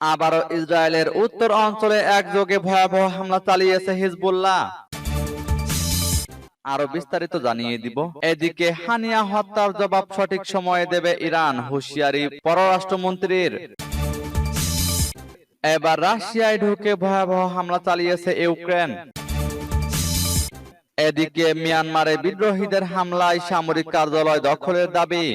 আবারও ইসরায়েলের উত্তর অঞ্চলে একযোগে ভয়াবহ হামলা চালিয়েছে হিজবুল্লাহ। আরও বিস্তারিত জানিয়ে দিব। এদিকে হানিয়া হত্যার জবাব সঠিক সময়ে দেবে ইরান হুঁশিয়ারি পররাষ্ট্রমন্ত্রীর। এবার রাশিয়ায় ঢুকে ভয়াবহ হামলা চালিয়েছে ইউক্রেন। এদিকে মিয়ানমারে বিদ্রোহীদের হামলায় সামরিক কার্যালয় দখলের দাবি।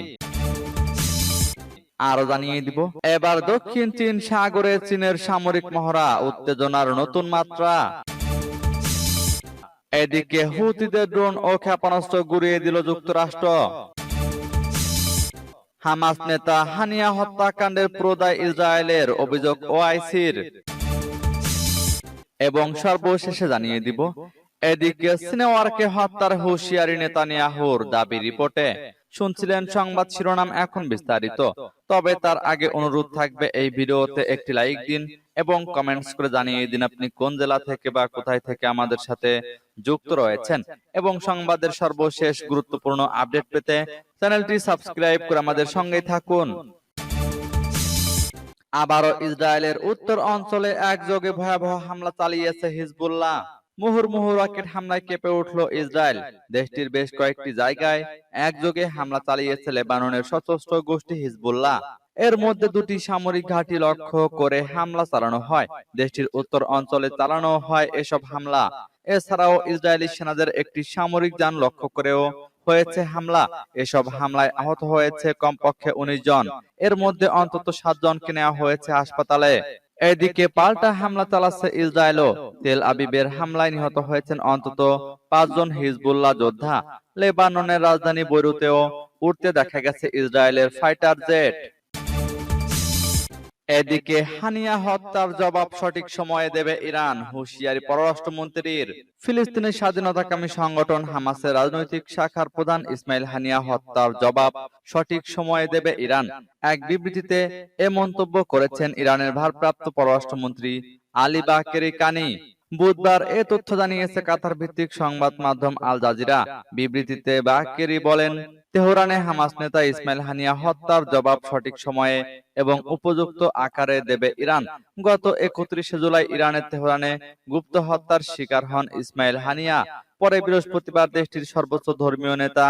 আরও জানিয়ে দিব। এবার দক্ষিণ চীন সাগরে চীনের সামরিক মহড়া, উত্তেজনার নতুন মাত্রা। এদিকে হুতিদের ড্রোন ও ক্ষেপণাস্ত্র গুড়িয়ে দিল যুক্তরাষ্ট্র। হামাস নেতা হানিয়া হত্যাকাণ্ডের প্রদায় ইসরায়েলের অভিযোগ ওআইসির। এবং সর্বশেষে জানিয়ে দিব, এদিকে সিনেওয়ারকে হত্যার হুঁশিয়ারি নেতানিয়াহুর দাবি রিপোর্টে। শুনছিলেন সংবাদ শিরোনাম এখন বিস্তারিত। তবে তার আগে অনুরোধ থাকবে এই ভিডিওতে একটি লাইক দিন এবং কমেন্টস করে জানিয়ে দিন আপনি কোন জেলা থেকে বা কোথায় থেকে আমাদের সাথে যুক্ত রয়েছেন। এবং সংবাদের সর্বশেষ গুরুত্বপূর্ণ আপডেট পেতে চ্যানেলটি সাবস্ক্রাইব করে আমাদের সঙ্গে থাকুন। আবারও ইসরায়েলের উত্তর অঞ্চলে একযোগে ভয়াবহ হামলা চালিয়েছে হিজবুল্লাহ। মুহুর্মুহু রকেট হামলায় কেঁপে উঠল ইসরায়েল। দেশটির বেশ কয়েকটি জায়গায় একযোগে হামলা চালিয়েছে লেবাননের সশস্ত্র গোষ্ঠী হিজবুল্লাহ। এর মধ্যে দুটি সামরিক ঘাঁটি লক্ষ্য করে হামলা চালানো হয়। দেশটির উত্তর অঞ্চলে চালানো হয় এসব হামলা। এছাড়াও ইসরায়েলি সেনাদের একটি সামরিক যান লক্ষ্য করেও হয়েছে হামলা। এসব হামলায় আহত হয়েছে কমপক্ষে উনিশ জন। এর মধ্যে অন্তত সাত জনকে নেওয়া হয়েছে হাসপাতালে। এদিকে পাল্টা হামলা চালাচ্ছে ইসরায়েল তেল আবিবের হামলায় নিহত হয়েছেন অন্তত পাঁচজন হিজবুল্লাহ যোদ্ধা। লেবাননের রাজধানী বৈরুতেও উঠতে দেখা গেছে ইসরায়েলের ফাইটার জেট এদিকে হানিয়া হত্যার জবাব সঠিক সময়ে দেবে ইরান হুঁশিয়ারি পররাষ্ট্রমন্ত্রীর। ফিলিস্তিনের স্বাধীনতাকামী সংগঠন হামাসের রাজনৈতিক শাখার প্রধান ইসমাইল হানিয়া হত্যার জবাব সঠিক সময়ে দেবে ইরান। এক বিবৃতিতে এ মন্তব্য করেছেন ইরানের ভারপ্রাপ্ত পররাষ্ট্রমন্ত্রী আলী বাকেরি কানি। বুধবার এ তথ্য জানিয়েছে কাতার ভিত্তিক সংবাদ মাধ্যম আল জাজিরা। বিবৃতিতে বাকেরি বলেন, তেহরানে হামাস নেতা ইসমাইল হানিয়া হত্যার জবাব সঠিক সময়ে এবং উপযুক্ত আকারে দেবে ইরান। গত একত্রিশে জুলাই ইরানের তেহরানে গুপ্ত হত্যার শিকার হন ইসমাইল হানিয়া। পরে বৃহস্পতিবার দেশটির সর্বোচ্চ ধর্মীয় নেতা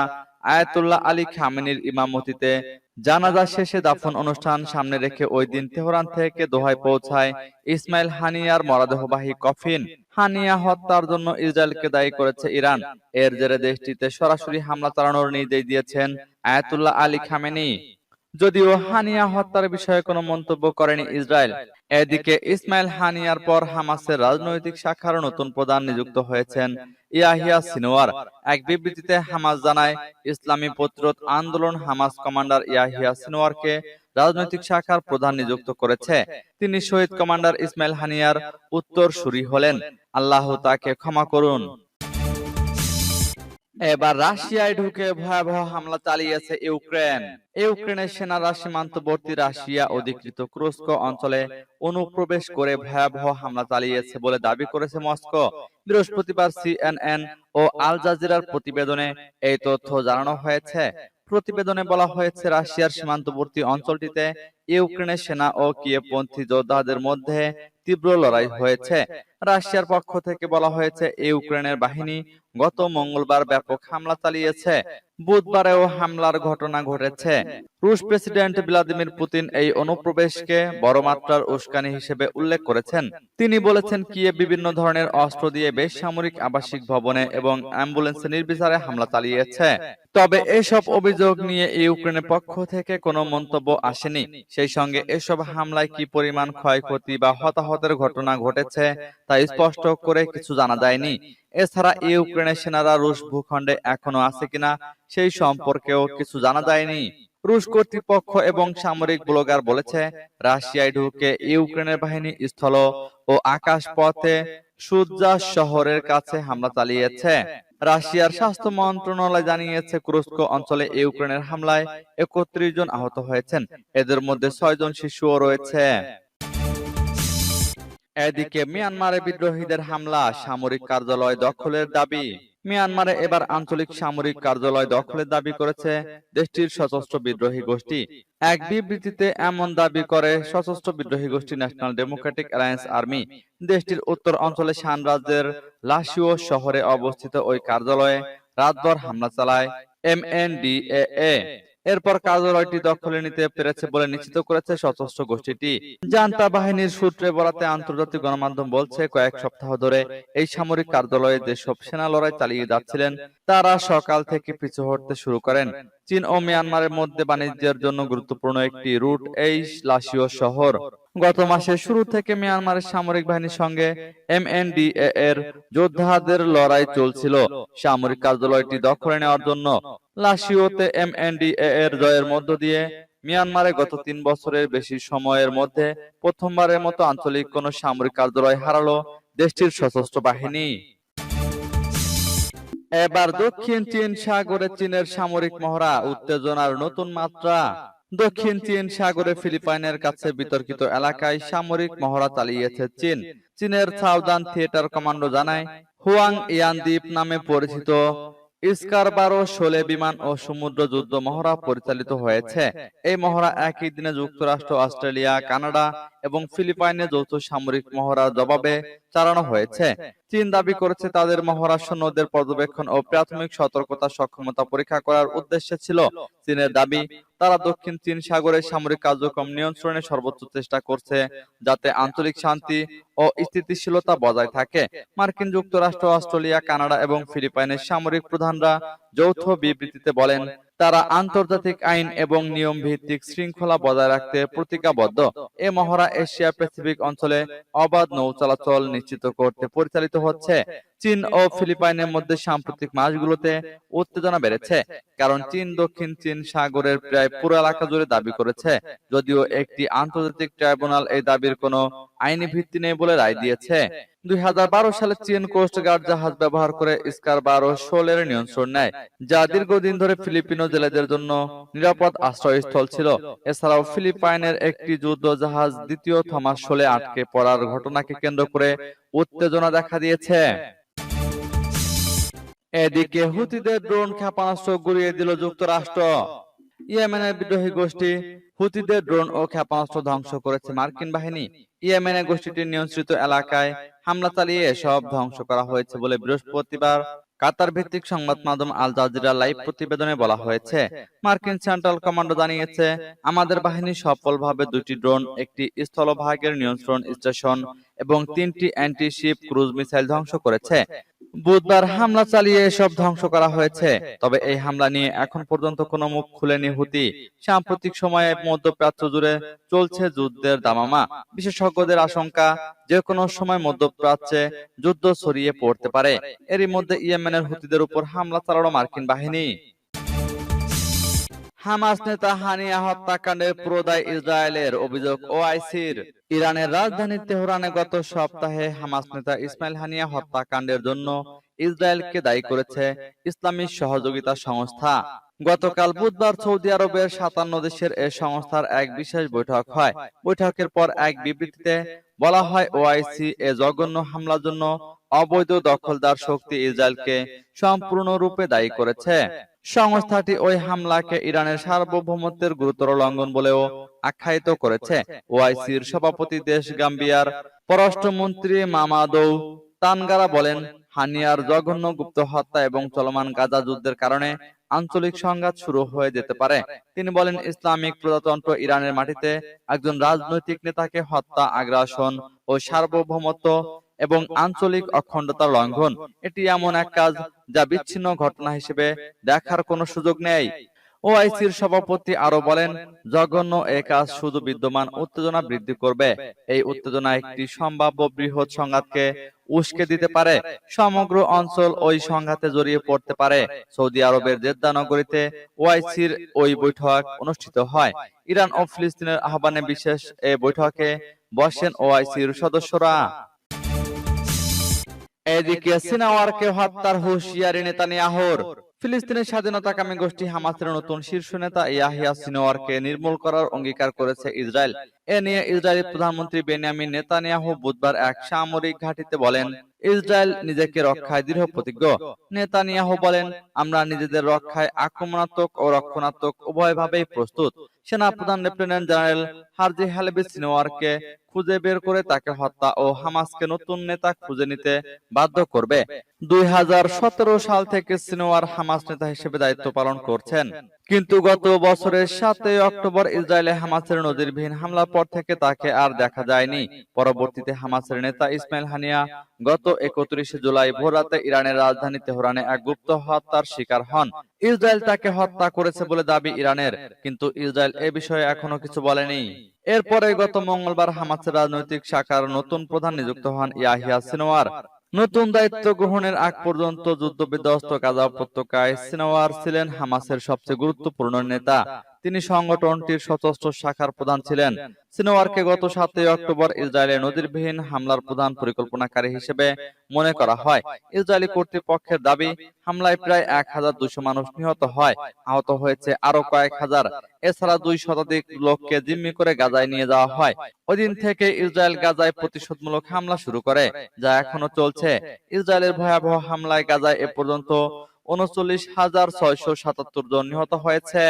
আয়াতুল্লাহ আলী খামেনির ইমামতিতে জানাজা শেষে দাফন অনুষ্ঠান সামনে রেখে ওই দিন তেহরান থেকে দোহায় পৌঁছায় ইসমাইল হানিয়ার মরাদেহবাহী কফিন। হানিয়া হত্যার জন্য ইসরায়েলকে দায়ী করেছে ইরান। এর জেরে দেশটিতে সরাসরি হামলা চালানোর নির্দেশ দিয়েছেন আয়াতুল্লাহ আলী খামেনি। যদিও হানিয়া হত্যার বিষয়ে কোনো মন্তব্য করেনি ইসরায়েল এদিকে ইসমাইল হানিয়ার পর হামাসের রাজনৈতিক শাখার নতুন প্রধান নিযুক্ত হয়েছেন ইয়াহিয়া সিনোয়ার। এক বিবৃতিতে হামাস জানায়, ইসলামী প্রতিরোধ আন্দোলন হামাস কমান্ডার ইয়াহিয়া সিনোয়ারকে রাজনৈতিক শাখার প্রধান নিযুক্ত করেছে। তিনি শহীদ কমান্ডার ইসমাইল হানিয়ার উত্তর সুরি হলেন। আল্লাহ তাকে ক্ষমা করুন। এবার রাশিয়ায় ঢুকে ভয়াবহ হামলা চালিয়েছে ইউক্রেন। ইউক্রেনের সেনারা সীমান্তবর্তী রাশিয়া অধিকৃত ক্রুস্ক অঞ্চলে অনুপ্রবেশ করে ভয়াবহ হামলা চালিয়েছে বলে দাবি করেছে মস্কো। বৃহস্পতিবার সিএনএন ও আল জাজিরার প্রতিবেদনে এই তথ্য জানানো হয়েছে। প্রতিবেদনে বলা হয়েছে, রাশিয়ার সীমান্তবর্তী অঞ্চলটিতে ইউক্রেনের সেনা ও কিয়েপন্থী যোদ্ধাদের মধ্যে তীব্র লড়াই হয়েছে। রাশিয়ার পক্ষ থেকে বলা হয়েছে ইউক্রেনের বাহিনী গত মঙ্গলবার ব্যাপক হামলা চালিয়েছে। বুধবারেও হামলার ঘটনা ঘটেছে। রুশ প্রেসিডেন্ট ভ্লাদিমির পুতিন এই অনুপ্রবেশকে বড় মাত্রার উস্কানি হিসেবে উল্লেখ করেছেন। তিনি বলেছেন কিয়ে বিভিন্ন ধরনের অস্ত্র দিয়ে বেসামরিক আবাসিক ভবনে এবং অ্যাম্বুলেন্সে নির্বিচারে হামলা চালিয়েছে। তবে এসব অভিযোগ নিয়ে ইউক্রেনের পক্ষ থেকে কোনো মন্তব্য আসেনি সেই সঙ্গে এসব হামলায় কি পরিমাণ ক্ষয়ক্ষতি বা হতাহতের ঘটনা ঘটেছে তা স্পষ্ট করে কিছু জানা যায়নি। এছাড়া ইউক্রেনের সেনারা রুশ ভূখণ্ডে এখনও আছে কিনা সেই সম্পর্কেও কিছু জানা যায়নি। রুশ কর্তৃপক্ষ এবং সামরিক ব্লগার বলেছে রাশিয়ায় ঢুকে ইউক্রেনের বাহিনী স্থল ও আকাশ পথে সুজ্জা শহরের কাছে হামলা চালিয়েছে। রাশিয়ার স্বাস্থ্য মন্ত্রণালয় জানিয়েছে কুরস্ক অঞ্চলে ইউক্রেনের হামলায় একত্রিশ জন আহত হয়েছেন। এদের মধ্যে ছয় জন শিশুও রয়েছে। এদিকে মিয়ানমারে বিদ্রোহীদের হামলা, সামরিক কার্যালয় দখলের দাবি। মিয়ানমারে এবার আঞ্চলিক সামরিক কার্যালয় দখলের দাবি করেছে দেশটির সশস্ত্র বিদ্রোহী গোষ্ঠী। এক বিবৃতিতে এমন দাবি করে সশস্ত্র বিদ্রোহী গোষ্ঠী ন্যাশনাল ডেমোক্রেটিক অ্যালায়েন্স আর্মি। দেশটির উত্তর অঞ্চলে শান রাজ্যের লাসিও শহরে অবস্থিত ওই কার্যালয়ে রাতভর হামলা চালায় এমএনডিএ এরপর কার্যালয়টি দখলে নিতে পেরেছে বলে নিশ্চিত করেছে সশস্ত্র গোষ্ঠীটি। জান্তা বাহিনীর সূত্রে বরাতে আন্তর্জাতিক গণমাধ্যম বলছে কয়েক সপ্তাহ ধরে এই সামরিক কার্যালয়ে যেসব সেনা লড়াই চালিয়ে যাচ্ছিলেন তারা সকাল থেকে পিছু হটতে শুরু করেন। চীন ও মিয়ানমারের মধ্যে বাণিজ্যের জন্য গুরুত্বপূর্ণ একটি রুট এই লাসিও শহর। গত মাসের শুরু থেকে মিয়ানমারের সামরিক বাহিনীর সঙ্গে এমএনডিএ এর যোদ্ধাদের লড়াই চলছিল। সামরিক কার্যালয়টি দখলে নেওয়ার জন্য লাসিওতে এমএনডিএ এর জয়ের মধ্য দিয়ে মিয়ানমারে গত তিন বছরের বেশি সময়ের মধ্যে প্রথমবারের মতো আঞ্চলিক কোন সামরিক কার্যালয় হারালো দেশটির সশস্ত্র বাহিনী। এবার দক্ষিণ চীন সাগরে চীনের সামরিক মহড়া উত্তেজনার নতুন মাত্রা। দক্ষিণ চীন সাগরে ফিলিপাইনের কাছে বিতর্কিত এলাকায় সামরিক মহড়া চালিয়েছে চীন। চীনের সাউদার্ন থিয়েটার কমান্ডো জানায় হুয়াং ইয়ান দ্বীপ নামে পরিচিত ইস্কারবারো শোলে বিমান ও সমুদ্র যুদ্ধ মহড়া পরিচালিত হয়েছে। এই মহড়া একই দিনে যুক্তরাষ্ট্র অস্ট্রেলিয়া কানাডা এবং ফিলিপাইনে যৌথ সামরিক মহড়ার জবাবে চালানো হয়েছে। চীন দাবি করেছে তাদের মহড়া সৈন্যদের পর্যবেক্ষণ ও প্রাথমিক সতর্কতা সক্ষমতা পরীক্ষা করার উদ্দেশ্যে ছিল। চীনের দাবি তারা দক্ষিণ চীন সাগরের সামরিক কার্যক্রম নিয়ন্ত্রণে সর্বোচ্চ চেষ্টা করছে যাতে আঞ্চলিক শান্তি ও স্থিতিশীলতা বজায় থাকে। মার্কিন যুক্তরাষ্ট্র, অস্ট্রেলিয়া, কানাডা এবং ফিলিপাইনের সামরিক প্রধানরা যৌথ বিবৃতিতে বলেন তারা আন্তর্জাতিক আইন এবং নিয়ম ভিত্তিক শৃঙ্খলা বজায় রাখতে প্রতিজ্ঞাবদ্ধ। এ মহড়া এশিয়া প্যাসিফিক অঞ্চলে অবাধ নৌ চলাচল নিশ্চিত করতে পরিচালিত হচ্ছে। চীন ও ফিলিপাইনের মধ্যে সাম্প্রতিক মাসগুলোতে উত্তেজনা বেড়েছে, কারণ চীন দক্ষিণ চীন সাগরের প্রায় পুরো এলাকা জুড়ে দাবি করেছে, যদিও একটি আন্তর্জাতিক ট্রাইব্যুনাল এই দাবির কোনো আইনি ভিত্তি নেই বলে রায় দিয়েছে। দুই সালে চীন কোস্ট গার্ড জাহাজ ব্যবহার করে স্কার বারো শোলের নিয়ন্ত্রণ নেয় যা দীর্ঘদিন ধরে ফিলিপিনো জেলেদের জন্য নিরাপদ আশ্রয়স্থল ছিল। এছাড়াও ফিলিপাইনের একটি যুদ্ধ জাহাজ দ্বিতীয় থমাস শোলে আটকে পড়ার ঘটনাকে কেন্দ্র করে উত্তেজনা দেখা দিয়েছে। এদিকে হুতিদের ড্রোন ক্ষেপণাস্ত্র গুড়িয়ে দিল যুক্তরাষ্ট্র। ইয়েমেনের বিদ্রোহী গোষ্ঠী হুতিদের ড্রোন ও ক্ষেপণাস্ত্র ধ্বংস করেছে মার্কিন বাহিনী। ইয়েমেনের গোষ্ঠীটির নিয়ন্ত্রিত এলাকায় হামলা চালিয়ে সব ধ্বংস করা হয়েছে বলে বৃহস্পতিবার কাতার ভিত্তিক সংবাদ মাধ্যম আল জাজিরা লাইভ প্রতিবেদনে বলা হয়েছে। মার্কিন সেন্ট্রাল কমান্ডো জানিয়েছে, আমাদের বাহিনী সফলভাবে দুটি ড্রোন, একটি স্থলভাগের নিয়ন্ত্রণ স্টেশন এবং তিনটি অ্যান্টি শিপ ক্রুজ মিসাইল ধ্বংস করেছে। বুধবার হামলা চালিয়ে এসব ধ্বংস করা হয়েছে। তবে এই হামলা নিয়ে এখন পর্যন্ত কোনো মুখ খুলেনি হুতি। সাম্প্রতিক সময়ে মধ্যপ্রাচ্য জুড়ে চলছে যুদ্ধের দামামা। বিশেষজ্ঞদের আশঙ্কা যে কোনো সময় মধ্যপ্রাচ্যে যুদ্ধ ছড়িয়ে পড়তে পারে। এরই মধ্যে ইয়েমেনের হুতিদের উপর হামলা চালানো মার্কিন বাহিনী। হামাস নেতা হানিয়া হত্যাকাণ্ডের পুরোদায় ইসরায়েলের অভিযোগ ওআইসির। ইরানের রাজধানী তেহরানে গত সপ্তাহে হামাস নেতা ইসমাইল হানিয়া হত্যাকাণ্ডের জন্য ইসরায়েলকে দায়ী করেছে ইসলামী সহযোগিতা সংস্থা। গতকাল বুধবার সৌদি আরবের সাতান্ন দেশের এ সংস্থার এক বিশেষ বৈঠক হয়। বৈঠকের পর এক বিবৃতিতে বলা হয়, ওআইসি এ জঘন্য হামলার জন্য অবৈধ দখলদার শক্তি ইসরায়েলকে সম্পূর্ণরূপে দায়ী করেছে। সংস্থাটি ওই হামলাকে ইরানের সার্বভৌমত্বের গুরুতর লঙ্ঘন বলেও আখ্যায়িত করেছে। ওআইসির সভাপতি দেশ গাম্বিয়ার পররাষ্ট্রমন্ত্রী মামাদৌ তানগারা বলেন হানিয়ার জঘন্য গুপ্ত হত্যা এবং চলমান গাজা যুদ্ধের কারণে আঞ্চলিক সংঘাত শুরু হয়ে যেতে পারে। তিনি বলেন ইসলামিক প্রজাতন্ত্র ইরানের মাটিতে একজন রাজনৈতিক নেতাকে হত্যা আগ্রাসন ও সার্বভৌমত্ব এবং আঞ্চলিক অখণ্ডতার লঙ্ঘন। এটি এমন এক কাজ যা বিচ্ছিন্ন ঘটনা হিসেবে দেখার কোনো সুযোগ নেই। ওআইসির সভাপতি আরও বলেন জঘন্য এ কাজ শুধু বিদ্যমান উত্তেজনা বৃদ্ধি করবে। এই উত্তেজনা একটি সম্ভাব্য বৃহৎ সংঘাতকে উস্কে দিতে পারে। সমগ্র অঞ্চল ওই সংঘাতে জড়িয়ে পড়তে পারে। সৌদি আরবের জেদ্দা নগরীতে ওআইসির ওই বৈঠক অনুষ্ঠিত হয়। ইরান ও ফিলিস্তিনের আহ্বানে বিশেষ এ বৈঠকে বসেন ওআইসির সদস্যরা এদিকে সিনাওয়ারকে হত্যার হুঁশিয়ারি নেতানিয়াহুর। ফিলিস্তিনের স্বাধীনতাকামী গোষ্ঠী হামাসের নতুন শীর্ষ নেতা ইয়াহিয়া সিনোয়ারকে নির্মূল করার অঙ্গীকার করেছে ইসরায়েল। এ নিয়ে ইসরায়েলি। প্রধানমন্ত্রী বেনিয়ামিন নেতানিয়াহু বুধবার এক সামরিক ঘাঁটিতে বলেন ইসরায়েল নিজেকে রক্ষায় দৃঢ় প্রতিজ্ঞ। নেতানিয়াহু বলেন আমরা নিজেদের রক্ষায় আক্রমণাত্মক ও রক্ষণাত্মক উভয়ভাবেই প্রস্তুত। সেনাপ্রধান লেফটেন্যান্ট জেনারেল হারজি হালেবি সিনোয়ারকে খুঁজে বের করে তাকে হত্যা ও হামাসকে নতুন নেতা খুঁজে নিতে বাধ্য করবে। দুই সাল থেকে সিনোয়ার হামাস নেতা হিসেবে দায়িত্ব পালন করছেন। কিন্তু গত বছরের সাতই অক্টোবর ইসরায়েলে হামাসের নজিরবিহীন হামলার পর থেকে তাকে আর দেখা যায়নি। পরবর্তীতে হামাসের নেতা ইসমাইল হানিয়া গত একত্রিশে জুলাই ভোররাতে ইরানের রাজধানী তেহরানে এক গুপ্ত হত্যার শিকার হন। ইসরায়েল তাকে হত্যা করেছে বলে দাবি ইরানের। কিন্তু ইসরায়েল এ বিষয়ে এখনও কিছু বলেনি। এরপরে গত মঙ্গলবার হামাসের রাজনৈতিক শাখার নতুন প্রধান নিযুক্ত হন ইয়াহিয়া সিনোয়ার নতুন দায়িত্ব গ্রহণের আগ পর্যন্ত যুদ্ধ বিধ্বস্ত গাজা উপত্যকায় সিনোয়ার ছিলেন হামাসের সবচেয়ে গুরুত্বপূর্ণ নেতা। তিনি সংগঠনটির সশস্ত্র শাখার প্রধান ছিলেন। সিনোয়ারকে গত সাতই অক্টোবর ইসরায়েলের নজিরবিহীন হামলার প্রধান পরিকল্পনাকারী হিসেবে মনে করা হয়। ইসরায়েলি কর্তৃপক্ষের দাবি, হামলায় প্রায় এক হাজার দুশো মানুষ নিহত হয়। আহত হয়েছে আরও কয়েক হাজার। এছাড়া দুই শতাধিক লোককে জিম্মি করে গাজায় নিয়ে যাওয়া হয়। ওইদিন থেকে ইসরায়েল গাজায় প্রতিশোধমূলক হামলা শুরু করে, যা এখনও চলছে। ইসরায়েলের ভয়াবহ হামলায় গাজায় এ পর্যন্ত উনচল্লিশ হাজার ছয়শো সাতাত্তর জন নিহত হয়েছে।